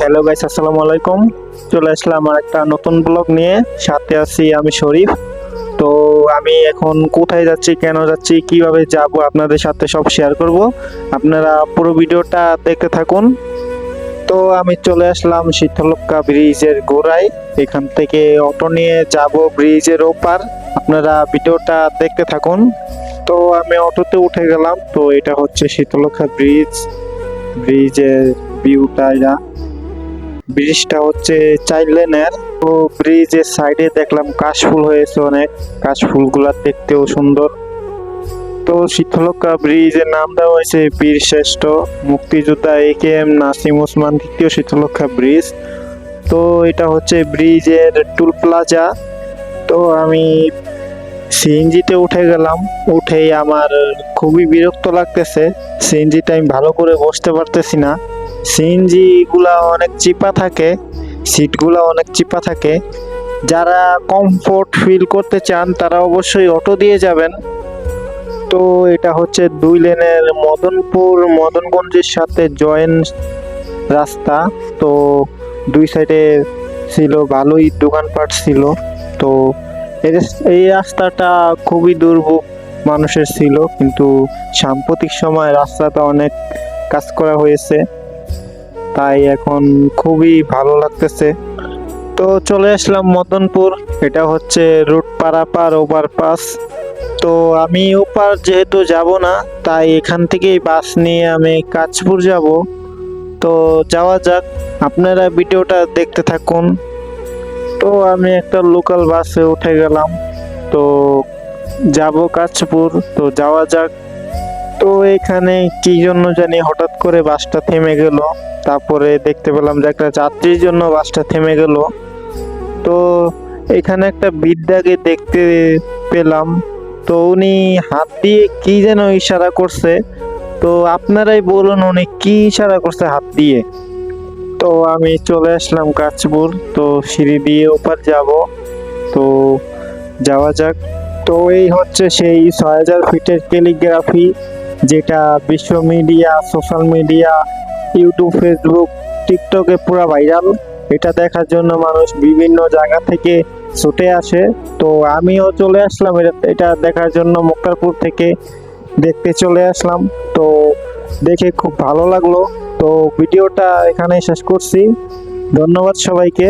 Hello guys, আসসালামু আলাইকুম। চলে আসলাম আর একটা নতুন ব্লগ নিয়ে। সাথে আছি আমি শরীফ। তো আমি এখন কোথায় যাচ্ছি, কেন যাচ্ছি, কীভাবে যাব আপনাদের সাথে সব শেয়ার করব। আপনারা পুরো ভিডিওটা দেখতে থাকুন। তো আমি চলে আসলাম শীতলক্কা ব্রিজের গোড়ায়। এখান থেকে অটো নিয়ে যাব ব্রিজের ওপার। আপনারা ভিডিওটা দেখতে থাকুন। তো আমি অটোতে উঠে গেলাম। তো এটা হচ্ছে শীতলক্ষ্যা ব্রিজ। ব্রিজের ভিউটা ব্রিজটা হচ্ছে চার লেনের। তো ব্রিজের সাইডে দেখলাম কাশফুল হয়েছে অনেক। কাশফুলগুলা দেখতেও সুন্দর। তো শীতলক্ষ্যা ব্রিজের নাম দেওয়া হয়েছে বীর শ্রেষ্ঠ মুক্তিযোদ্ধা A K M Nasim Osman দ্বিতীয় শীতলক্ষ্যা ব্রিজ। তো এটা হচ্ছে ব্রিজের টুল প্লাজা। তো আমি সিএনজিতে উঠে গেলাম, উঠেই আমার খুবই বিরক্ত লাগতেছে। সিএনজিতে আমি ভালো করে বসতে পারতেছি না। সিএনজি গুলা অনেক চিপা থাকে, সিটগুলা অনেক চিপা থাকে। যারা কমফোর্ট ফিল করতে চান, তারা অবশ্যই অটো দিয়ে যাবেন। তো এটা হচ্ছে দুই লেনের মদনপুর, মদনগঞ্জের সাথে জয়েন্ট রাস্তা। তো দুই সাইডে ছিল ভালোই দোকানপাট ছিল। তো এই রাস্তাটা খুবই দুর্ভোগ মানুষের ছিল, কিন্তু সাম্প্রতিক সময় রাস্তাটা অনেক কাজ করা হয়েছে। তাই এখন খুবই ভালো লাগতেছে। তো চলে আসলাম মদনপুর, এটা হচ্ছে রুট পারাপার ওভার পাস তো আমি ওপার যেহেতু যাব না, তাই এখান থেকেই বাস নিয়ে আমি কাঁচপুর যাব। তো যাওয়া যাক, আপনারা ভিডিওটা দেখতে থাকুন। তো আমি একটা লোকাল বাসে উঠে গেলাম। তো যাব কাঁচপুর, তো যাওয়া যাক। তো এখানে কি জন্য জানি হঠাৎ করে বাসটা থেমে গেল। তারপরে দেখতে পেলাম যে একটা যাত্রীর জন্য বাসটা থেমে গেল। তো এখানে একটা বিদ্যাকে দেখতে পেলাম। তো উনি হাত দিয়ে কি যেন ইশারা করছে। তো আপনারাই বলুন উনি কি ইশারা করছে হাত দিয়ে। তো আমি চলে আসলাম কাঁচপুর তো সিঁড়ি দিয়ে ওপার যাব। তো যাওয়া যাক। তো এই হচ্ছে সেই ছয় হাজার ফিটের টেলিগ্রাফি যেটা বিশ্ব media, social media, YouTube, Facebook, টিকটকে পুরো ভাইরাল। এটা দেখার জন্য মানুষ বিভিন্ন জায়গা থেকে ছুটে আসে। তো আমিও চলে আসলাম। এটা- দেখার জন্য মুক্তারপুর থেকে দেখতে চলে আসলাম। তো দেখে খুব ভালো লাগল। তো ভিডিওটা এখানেই শেষ করছি। ধন্যবাদ সবাইকে।